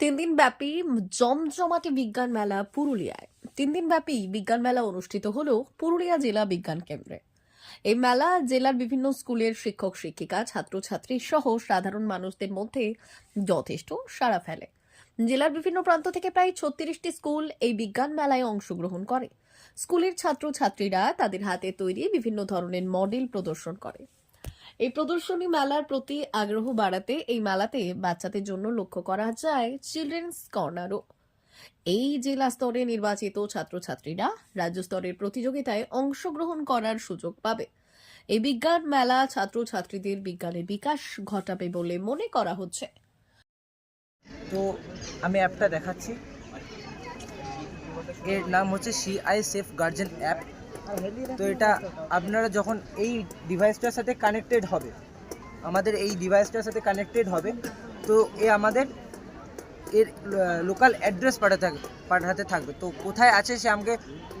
তিন দিন ব্যাপী জমজমাটে বিজ্ঞান মেলা পুরুলিয়ায়। তিন দিন ব্যাপী বিজ্ঞান মেলা অনুষ্ঠিত হল পুরুলিয়া জেলা বিজ্ঞান কেন্দ্রে। এই মেলা জেলার বিভিন্ন স্কুলের শিক্ষক, শিক্ষিকা, ছাত্রছাত্রী সহ সাধারণ মানুষদের মধ্যে যথেষ্ট সাড়া ফেলে। জেলার বিভিন্ন প্রান্ত থেকে প্রায় ছত্রিশটি স্কুল এই বিজ্ঞান মেলায় অংশগ্রহণ করে। স্কুলের ছাত্রছাত্রীরা তাদের হাতে তৈরি বিভিন্ন ধরনের মডেল প্রদর্শন করে। এই প্রদর্শনী মেলার প্রতি আগ্রহ বাড়াতে এই মেলাতে বাচ্চাদের জন্য লক্ষ্য করা যায় চিলড্রেন্স কর্নারও এই জেলা স্তরে নির্বাচিত ছাত্রছাত্রীরা রাজ্য স্তরের প্রতিযোগিতায় অংশগ্রহণ করার সুযোগ পাবে। এই বিজ্ঞান মেলা ছাত্রছাত্রীদের বিজ্ঞানের বিকাশ ঘটাবে বলে মনে করা হচ্ছে। তো আমি অ্যাপটা দেখাচ্ছি। এর নাম হচ্ছে সিআই সেফ গার্জেন অ্যাপ তো এটা আপনারা যখন এই ডিভাইসটার সাথে কানেক্টেড হবে, আমাদের এই ডিভাইসটার সাথে কানেক্টেড হবে, তো এ আমাদের এর লোকাল অ্যাড্রেস পাঠাতে থাকবে পাঠাতে থাকবে। তো কোথায় আছে সে আমাকে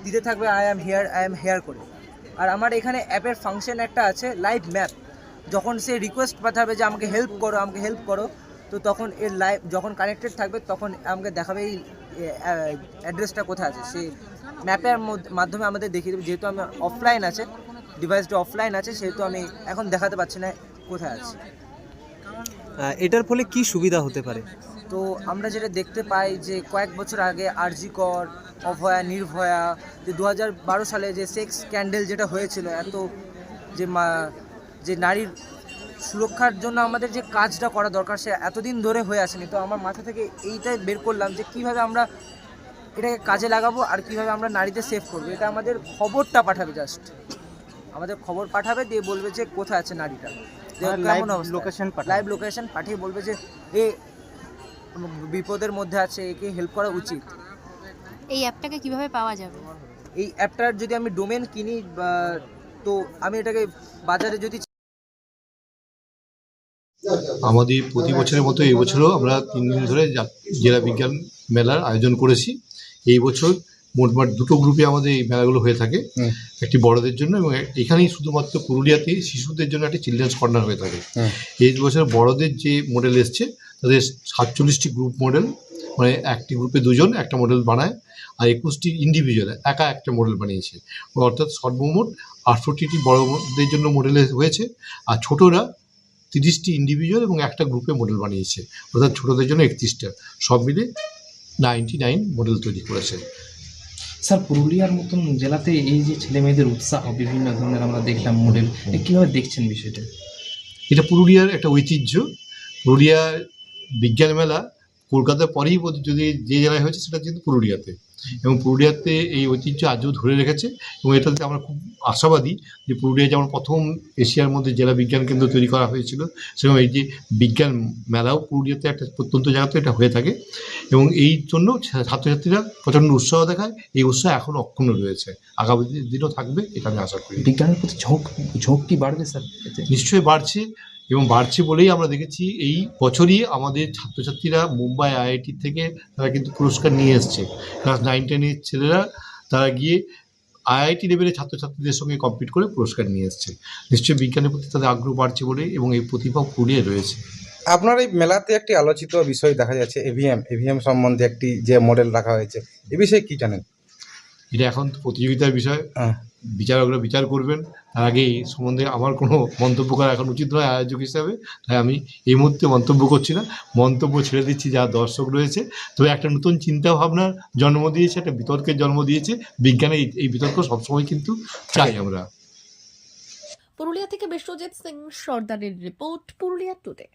দিতে থাকবে I am here I am here করে। আর আমার এখানে অ্যাপের ফাংশন একটা আছে লাইভ ম্যাপ যখন সে রিকোয়েস্ট পাঠাবে যে আমাকে হেল্প করো, আমাকে হেল্প করো, তো তখন এর লাইভ যখন কানেক্টেড থাকবে, তখন আমাকে দেখাবে এই অ্যাড্রেসটা কোথায় আছে। সেই ম্যাপের মাধ্যমে আমাদের দেখিয়ে দেবে। যেহেতু আমার অফলাইন আছে ডিভাইসটা অফলাইন আছে সেহেতু আমি এখন দেখাতে পারছি না কোথায় আছে। এটার ফলে কি সুবিধা হতে পারে? তো আমরা যেটা দেখতে পাই যে কয়েক বছর আগে আরজি কর অভয়া নির্ভয়া যে দু বারো সালে যে সেক্স স্ক্যান্ডেল যেটা হয়েছিল এত যে মা- যে নারীর সুরক্ষার জন্য আমাদের যে কাজটা করা দরকার সে এতদিন ধরে হয়ে আসেনি। তো আমার মাথা থেকে এইটাই বের করলাম যে কীভাবে আমরা এটাকে কাজে লাগাবো আর কীভাবে আমরা নারীদের সেভ করব। এটা আমাদের খবরটা পাঠাবে জাস্ট আমাদের খবর পাঠাবে দিয়ে বলবে যে কোথায় আছে নারীটা। কেমন পাঠাবে। লাইভ লোকেশন পাঠিয়ে বলবে যে এ বিপদের মধ্যে আছে একে হেল্প করা উচিত। এই অ্যাপটাকে কীভাবে পাওয়া যাবে? এই অ্যাপটার যদি আমি ডোমেন কিনি বা- তো আমি এটাকে বাজারে যদি আমাদের প্রতি বছরের মতো এই বছরও আমরা তিন দিন ধরে জেলা বিজ্ঞান মেলার আয়োজন করেছি। এই বছর মোটমাট দুটো গ্রুপে আমাদের এই মেলাগুলো হয়ে থাকে। একটি বড়দের জন্য এবং এখানেই শুধুমাত্র পুরুলিয়াতেই শিশুদের জন্য একটি চিলড্রেন্স কর্নার হয়ে থাকে। এই বছর বড়দের যে মডেল এসছে তাদের সাতচল্লিশটি গ্রুপ মডেল মানে একটি গ্রুপে দুজন একটা মডেল বানায় আর একুশটি ইন্ডিভিজুয়াল একা একটা মডেল বানিয়েছে। অর্থাৎ সর্বমোট আটষট্টিটি বড়দের জন্য মডেল হয়েছে আর ছোটরা তিরিশটি ইন্ডিভিজুয়াল এবং একটা গ্রুপে মডেল বানিয়েছে। অর্থাৎ ছোটদের জন্য একত্রিশটা। সব মিলে নাইনটি নাইন মডেল তৈরি করেছেন স্যার পুরুলিয়ার মতন জেলাতে এই যে ছেলে মেয়েদের উৎসাহ বিভিন্ন ধরনের আমরা দেখলাম মডেল কীভাবে দেখছেন বিষয়টা? এটা পুরুলিয়ার একটা ঐতিহ্য। পুরুলিয়ার বিজ্ঞান মেলা কলকাতার পরেই যদি যে জেলায় হয়েছে সেটা কিন্তু পুরুলিয়াতে। এবং পুরুলিয়াতে এই ঐতিহ্য আজও ধরে রেখেছে এবং এটাতে আমরা খুব আশাবাদী যে পুরুলিয়া যেমন প্রথম এশিয়ার মধ্যে জেলা বিজ্ঞান কেন্দ্র তৈরি করা হয়েছিল সেরকম এই যে বিজ্ঞান মেলাও পুরুলিয়াতে একটা প্রত্যন্ত জায়গাতে এটা হয়ে থাকে। এবং এই জন্য ছাত্রছাত্রীরা প্রচণ্ড উৎসাহ দেখায় এই উৎসাহ এখনও অক্ষুণ্ণ রয়েছে। আগামী দিনও থাকবে এটা আমি আশা করি। বিজ্ঞানের প্রতি ঝোঁক ঝোঁক কি বাড়বে স্যার নিশ্চয়ই বাড়ছে। এবং বাড়ছে বলেই আমরা দেখেছি এই বছরই আমাদের ছাত্রছাত্রীরা মুম্বাই, আইআইটি থেকে তারা কিন্তু পুরস্কার নিয়ে এসছে। ক্লাস নাইন, টেনের ছেলেরা তারা গিয়ে আইআইটি লেভেলে ছাত্রছাত্রীদের সঙ্গে কম্পিট করে পুরস্কার নিয়ে এসছে। নিশ্চয়ই বিজ্ঞানের প্রতি তাদের আগ্রহ বাড়ছে বলে এবং এই প্রতিভা পুড়িয়ে রয়েছে। আপনার এই মেলাতে একটি আলোচিত বিষয় দেখা যাচ্ছে, এভিএম। এভিএম সম্বন্ধে একটি যে মডেল রাখা হয়েছে, এ বিষয়ে কি জানেন? এটা এখন প্রতিযোগিতার বিষয় হ্যাঁ। বিচারকরা বিচার করবেন। তার আগে এই সম্বন্ধে আমার কোনো মন্তব্য করা এখন উচিত নয় আয়োজক হিসাবে। তাই আমি এই মুহূর্তে মন্তব্য করছি না। মন্তব্য ছেড়ে দিচ্ছি যা দর্শক রয়েছে। তবে একটা নতুন চিন্তা ভাবনার জন্ম দিয়েছে একটা বিতর্কের জন্ম দিয়েছে। বিজ্ঞানে এই- এই বিতর্ক সবসময় কিন্তু চাই আমরা। পুরুলিয়া থেকে বিশ্বজিৎ সিং সর্দারের রিপোর্ট পুরুলিয়া টুডে।